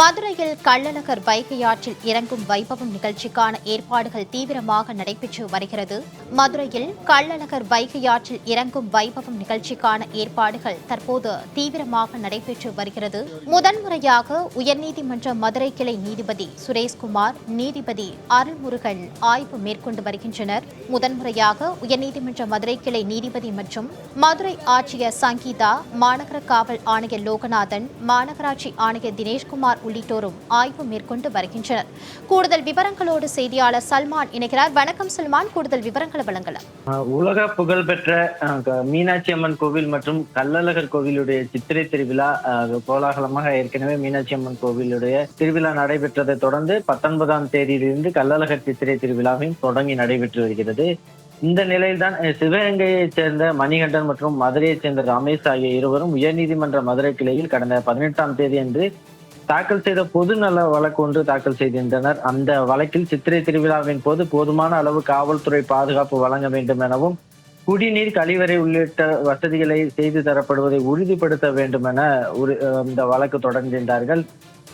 மதுரையில் கள்ளழகர் வைகை ஆற்றில் இறங்கும் வைபவம் நிகழ்ச்சிக்கான ஏற்பாடுகள் தீவிரமாக நடைபெற்று வருகிறது. மதுரையில் கள்ளழகர் வைகை ஆற்றில் இறங்கும் வைபவம் நிகழ்ச்சிக்கான ஏற்பாடுகள் தற்போது தீவிரமாக நடைபெற்று வருகிறது. முதன்முறையாக உயர்நீதிமன்ற மதுரை கிளை நீதிபதி சுரேஷ்குமார் நீதிபதி அருள்முருகன் ஆய்வு மேற்கொண்டு வருகின்றனர். முதன்முறையாக உயர்நீதிமன்ற மதுரை கிளை நீதிபதி மற்றும் மதுரை ஆட்சியர் சங்கீதா மாநகர காவல் ஆணையர் லோகநாதன் மாநகராட்சி ஆணையர் தினேஷ்குமார் உள்ளிட்டோரும் ஆய்வு மேற்கொண்டு வருகின்றனர். கூடுதல் விவரங்களோடு செய்தியாளர் சல்மான் இணைகிறார். வணக்கம் சல்மான். கூடுதல் விவரங்களை வழங்கலாம். உலக புகழ்பெற்ற மீனாட்சி அம்மன் கோவில் மற்றும் கள்ளழகர் கோவிலுடைய சித்திரை திருவிழா கோலாகலமாக ஏற்கனவே மீனாட்சி அம்மன் கோவிலுடைய திருவிழா நடைபெற்றதை தொடர்ந்து பத்தொன்பதாம் தேதியிலிருந்து கள்ளழகர் சித்திரை திருவிழாவையும் தொடங்கி நடைபெற்று வருகிறது. இந்த நிலையில்தான் சிவகங்கையைச் சேர்ந்த மணிகண்டன் மற்றும் மதுரையைச் சேர்ந்த ரமேஷ் ஆகிய இருவரும் உயர்நீதிமன்ற மதுரை கிளையில் கடந்த பதினெட்டாம் தேதி அன்று தாக்கல் செய்த பொது நல வழக்கு ஒன்று தாக்கல் செய்திருந்தனர். அந்த வழக்கில் சித்திரை திருவிழாவின் போது போதுமான அளவு காவல்துறை பாதுகாப்பு வழங்க வேண்டும் எனவும் குடிநீர் கழிவறை உள்ளிட்ட வசதிகளை செய்து தரப்படுவதை உறுதிப்படுத்த வேண்டும் என இந்த வழக்கு தொடர்ந்திருந்தார்கள்.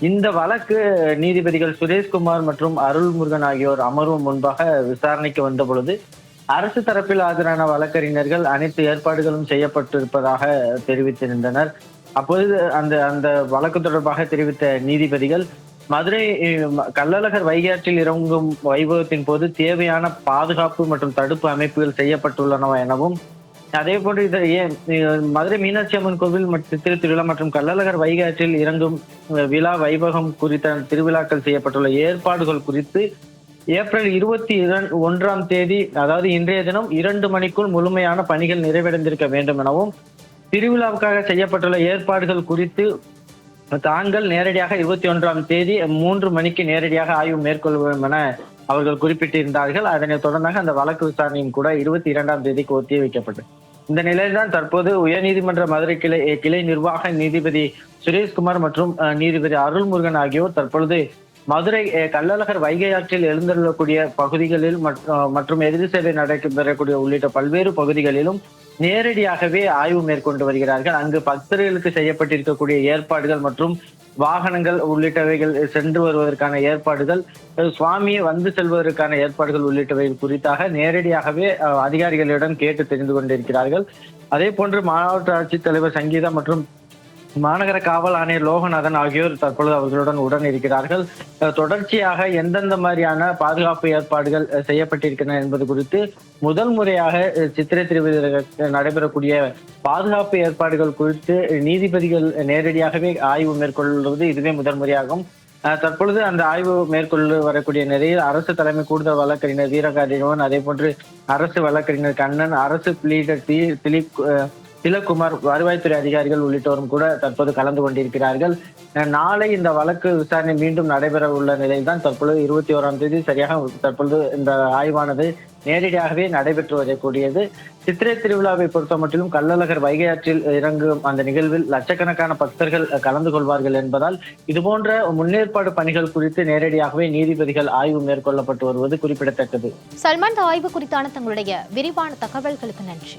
இந்த வழக்கு நீதிபதிகள் சுரேஷ்குமார் மற்றும் அருள்முருகன் ஆகியோர் அமர்வு முன்பாக விசாரணைக்கு வந்த பொழுது அரசு தரப்பில் ஆஜரான வழக்கறிஞர்கள் அனைத்து ஏற்பாடுகளும் செய்யப்பட்டிருப்பதாக தெரிவித்திருந்தனர். அப்போது அந்த அந்த வழக்கு தொடர்பாக தெரிவித்த நீதிபதிகள் மதுரை கள்ளழகர் வைகாற்றில் இறங்கும் வைபவத்தின் போது தேவையான பாதுகாப்பு மற்றும் தடுப்பு அமைப்புகள் செய்யப்பட்டுள்ளனவா எனவும் அதே போன்று இதை ஏன் மதுரை மீனாட்சி அம்மன் கோவில் மற்றும் சித்திரை திருவிழா மற்றும் கள்ளழகர் வைகாற்றில் இறங்கும் விழா வைபவம் குறித்த திருவிழாக்கள் செய்யப்பட்டுள்ள ஏற்பாடுகள் குறித்து ஏப்ரல் இருபத்தி இரண் ஒன்றாம் தேதி அதாவது இன்றைய தினம் இரண்டு மணிக்குள் முழுமையான பணிகள் நிறைவடைந்திருக்க வேண்டும் எனவும் திருவிழாவுக்காக செய்யப்பட்டுள்ள ஏற்பாடுகள் குறித்து தாங்கள் நேரடியாக இருபத்தி ஒன்றாம் தேதி மூன்று மணிக்கு நேரடியாக ஆய்வு மேற்கொள்வோம் என அவர்கள் குறிப்பிட்டிருந்தார்கள். அதனைத் தொடர்ந்தாக அந்த வழக்கு விசாரணையும் கூட இருபத்தி இரண்டாம் தேதிக்கு ஒத்தி வைக்கப்பட்டது. இந்த நிலையில்தான் தற்போது உயர்நீதிமன்ற மதுரை கிளை கிளை நிர்வாக நீதிபதி சுரேஷ்குமார் மற்றும் அஹ், நீதிபதி அருள்முருகன் ஆகியோர் தற்பொழுது மதுரை கள்ளழகர் வைகை ஆற்றில் எழுந்தருளக்கூடிய பகுதிகளில் மற்றும் எதிர் சேவை நடைபெறக்கூடிய உள்ளிட்ட பல்வேறு பகுதிகளிலும் நேரடியாகவே ஆய்வு மேற்கொண்டு வருகிறார்கள். அங்கு பக்தர்களுக்கு செய்யப்பட்டிருக்கக்கூடிய ஏற்பாடுகள் மற்றும் வாகனங்கள் உள்ளிட்டவைகள் சென்று வருவதற்கான ஏற்பாடுகள் சுவாமியை வந்து செல்வதற்கான ஏற்பாடுகள் உள்ளிட்டவைகள் குறித்தாக நேரடியாகவே அதிகாரிகளிடம் கேட்டு தெரிந்து கொண்டிருக்கிறார்கள். அதே போன்று மாவட்ட ஆட்சித்தலைவர் சங்கீதா மற்றும் மாநகர காவல் ஆணையர் லோகநாதன் ஆகியோர் தற்பொழுது அவர்களுடன் உடன் இருக்கிறார்கள். தொடர்ச்சியாக எந்தெந்த மாதிரியான பாதுகாப்பு ஏற்பாடுகள் அஹ், செய்யப்பட்டிருக்கின்றன என்பது குறித்து முதல் முறையாக சித்திரை திருவிழா நடைபெறக்கூடிய பாதுகாப்பு ஏற்பாடுகள் குறித்து நீதிபதிகள் நேரடியாகவே ஆய்வு மேற்கொள்வது இதுவே முதல் முறையாகும். தற்பொழுது அந்த ஆய்வு மேற்கொள்ள வரக்கூடிய நிலையில் அரசு தலைமை கூடுதல் வழக்கறிஞர் வீரகாதிரவன் அதே போன்று அரசு வழக்கறிஞர் கண்ணன் அரசு பிளீடர் திலீப் திலக்குமார் வருவாய்த்துறை அதிகாரிகள் உள்ளிட்டோரும் கூட தற்போது கலந்து கொண்டிருக்கிறார்கள். நாளை இந்த வழக்கு விசாரணை மீண்டும் நடைபெற உள்ள நிலையில்தான் தற்பொழுது இருபத்தி ஓராம் தேதி சரியாக தற்பொழுது இந்த ஆய்வானது நேரடியாகவே நடைபெற்று வரக்கூடியது. சித்திரை திருவிழாவை பொறுத்த மட்டிலும் கள்ளழகர் வைகை ஆற்றில் இறங்கும் அந்த நிகழ்வில் லட்சக்கணக்கான பக்தர்கள் கலந்து கொள்வார்கள் என்பதால் இதுபோன்ற முன்னேற்பாடு பணிகள் குறித்து நேரடியாகவே நீதிபதிகள் ஆய்வு மேற்கொள்ளப்பட்டு வருவது குறிப்பிடத்தக்கது. சல்மான் ஆய்வு குறித்தான தங்களுடைய விரிவான தகவல்களுக்கு நன்றி.